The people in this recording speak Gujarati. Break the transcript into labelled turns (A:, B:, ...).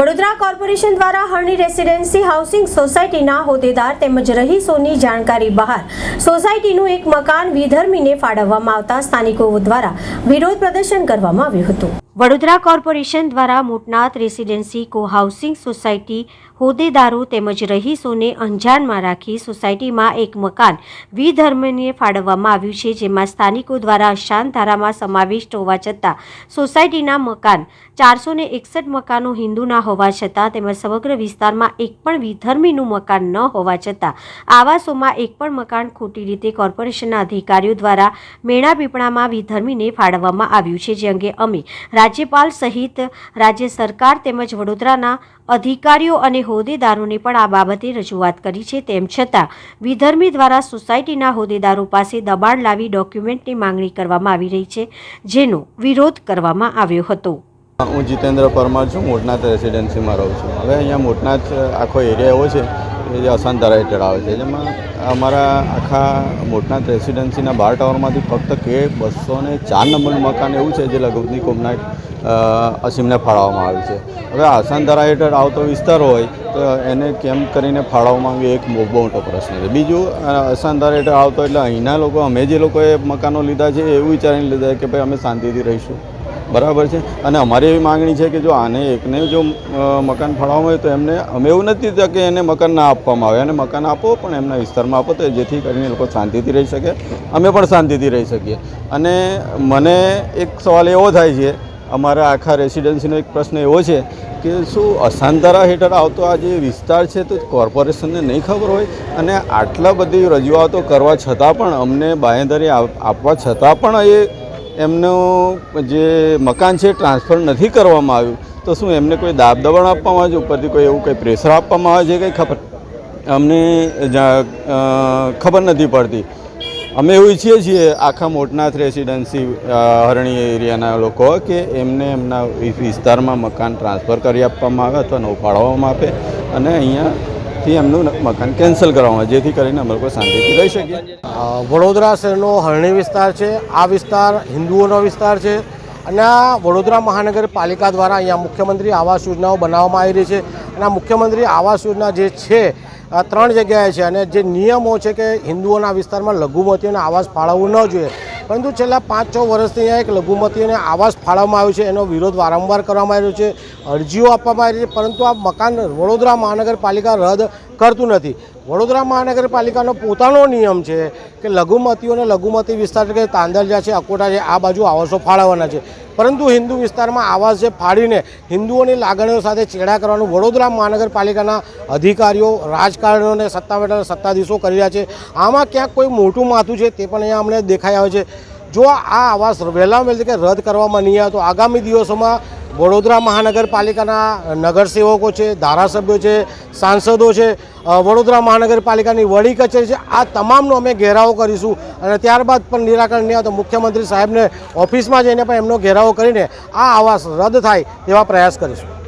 A: વડોદરા કોર્પોરેશન દ્વારા હરણી રેસિડેન્સી હાઉસિંગ સોસાયટીના હોદ્દેદાર તેમજ રહીશોની જાણકારી બહાર સોસાયટીનું એક મકાન વિધર્મીને ફાળવવામાં આવતા સ્થાનિકો દ્વારા વિરોધ પ્રદર્શન કરવામાં આવ્યું હતું. વડોદરા કોર્પોરેશન દ્વારા Motnath residency co housing society હોદ્દેદારો તેમજ રહીશોને અંજાનમાં રાખી સોસાયટીમાં એક મકાન વિધર્મને ફાળવવામાં આવ્યું છે, જેમાં સ્થાનિકો દ્વારા અશાંત ધારામાં સમાવિષ્ટ હોવા છતાં સોસાયટીના મકાન ચારસો ને એકસઠ મકાનો હિન્દુના હોવા છતાં તેમજ સમગ્ર વિસ્તારમાં એક પણ વિધર્મીનું મકાન ન હોવા છતાં આવાસોમાં એક પણ મકાન ખોટી રીતે કોર્પોરેશનના અધિકારીઓ દ્વારા મેણાપીપળામાં વિધર્મીને ફાળવવામાં આવ્યું છે, જે અંગે અમે રાજ્યપાલ સહિત રાજ્ય સરકાર તેમજ વડોદરાના અધિકારીઓ અને હોદ્દેદારોને પણ આ બાબતે રજૂઆત કરી છે. તેમ છતાં, વિધર્મી દ્વારા સોસાયટીના હોદ્દેદારો પાસે દબાણ લાવી ડોક્યુમેન્ટની માંગણી કરવામાં આવી રહી છે, જેનો વિરોધ કરવામાં આવ્યો હતો.
B: હું જીતેન્દ્ર પરમાર છું. મોટનાથ રેસિડેન્સીમાં રહું છું. હવે અહીંયા મોટનાથ આખો એરિયા એવો છે કે જે અસાંતરા હેઠળ આવે છે. જેમાં અમારા આખા મોટનાથ રેસિડેન્સીના બાર ટાવરમાંથી ફક્ત કે બસો ને ચાર નંબરનું મકાન એવું છે, જે લઘુમતી કોમના અસીમને ફાળવવામાં આવ્યું છે. હવે આસાનધારા હેઠળ આવતો વિસ્તાર હોય, તો એને કેમ કરીને ફાળવવામાં આવ્યું એક બહુ મોટો પ્રશ્ન છે. બીજું અસાનધારા હેઠળ આવતો એટલે અહીંના લોકો, અમે જે લોકોએ મકાનો લીધા છે એવું વિચારીને લીધા કે ભાઈ અમે શાંતિથી રહીશું. બરાબર છે. અને અમારી એવી માગણી છે કે જો આને એકને જો મકાન ફાળવવામાં આવે તો એમને, અમે એવું નથી કે એને મકાન ના આપવામાં આવે. અને મકાન આપો, પણ એમના વિસ્તારમાં આપો, તો જેથી કરીને લોકો શાંતિથી રહી શકે. અમે પણ શાંતિથી રહી શકીએ. અને મને એક સવાલ એવો થાય છે, અમારા આખા રેસિડેન્સીનો એક પ્રશ્ન એવો છે કે શું અશાંતરા હેઠળ આવતો આ જે વિસ્તાર છે તો કોર્પોરેશનને નહીં ખબર હોય? અને આટલા બધી રજૂઆતો કરવા છતાં પણ અમને બાંહેધરી આપ- આપવા છતાં પણ એ એમનું જે મકાન છે ટ્રાન્સફર નથી કરવામાં આવ્યું, તો શું એમને કોઈ દાબ દબાણ આપવામાં આવે છે? ઉપરથી કોઈ એવું કંઈ પ્રેશર આપવામાં આવે છે કંઈ ખબર? અમને ખબર નથી પડતી. અમે એવું ઈચ્છીએ છીએ, આખા મોટનાથ રેસિડન્સી હરણી એરિયાના લોકો કે એમને એમના વિસ્તારમાં મકાન ટ્રાન્સફર કરી આપવામાં આવે અથવા નવું ફાળવવામાં આપે અને અહીંયાથી એમનું મકાન કેન્સલ કરવામાં જેથી કરીને અમે લોકો શાંતિથી રહી શકીએ.
C: વડોદરા શહેરનો હરણી વિસ્તાર છે, આ વિસ્તાર હિન્દુઓનો વિસ્તાર છે અને આ વડોદરા મહાનગરપાલિકા દ્વારા અહીંયા મુખ્યમંત્રી આવાસ યોજનાઓ બનાવવામાં આવી રહી છે અને આ મુખ્યમંત્રી આવાસ યોજના જે છે ત્રણ જગ્યાએ છે અને જે નિયમો છે કે હિન્દુઓના વિસ્તારમાં લઘુમતીઓને આવાસ ફાળવવું ન જોઈએ પરંતુ છેલ્લા પાંચ છ વર્ષથી અહીંયા એક લઘુમતીઓને આવાસ ફાળવવામાં આવ્યો છે. એનો વિરોધ વારંવાર કરવામાં આવ્યો છે. અરજીઓ આપવામાં આવી છે. પરંતુ આ મકાન વડોદરા મહાનગરપાલિકા રદ કરતું નથી. વડોદરા મહાનગરપાલિકાનો પોતાનો નિયમ છે કે લઘુમતીઓને લઘુમતી વિસ્તાર કે તાંદલજા છે, અકોટા છે, આ બાજુ આવાસો ફાળવવાના છે. પરંતુ હિન્દુ વિસ્તારમાં આવાસ જે ફાળીને હિન્દુઓની લાગણીઓ સાથે ચેડા કરવાનું વડોદરા મહાનગરપાલિકાના અધિકારીઓ રાજકારણીઓ અને સત્તા બેઠા સત્તાધીશો કરી રહ્યા છે. આમાં ક્યાંક કોઈ મોટું માથું છે તે પણ અહીંયા અમને દેખાઈ આવે છે. જો આ આવાસ વહેલા વહેલી કે રદ કરવામાં નહીં આવે તો આગામી દિવસોમાં વડોદરા મહાનગરપાલિકાના નગરસેવકો છે, ધારાસભ્યો છે, સાંસદો છે વડોદરા મહાનગરપાલિકાની વડી કચેરી છે. આ તમામનો અમે ઘેરાવો કરીશું અને ત્યારબાદ પણ નિરાકરણ નહીં તો મુખ્યમંત્રી સાહેબને ઓફિસમાં જઈને પણ એમનો ઘેરાવો કરીને આ આવાસ રદ થાય તેવા પ્રયાસ કરીશું.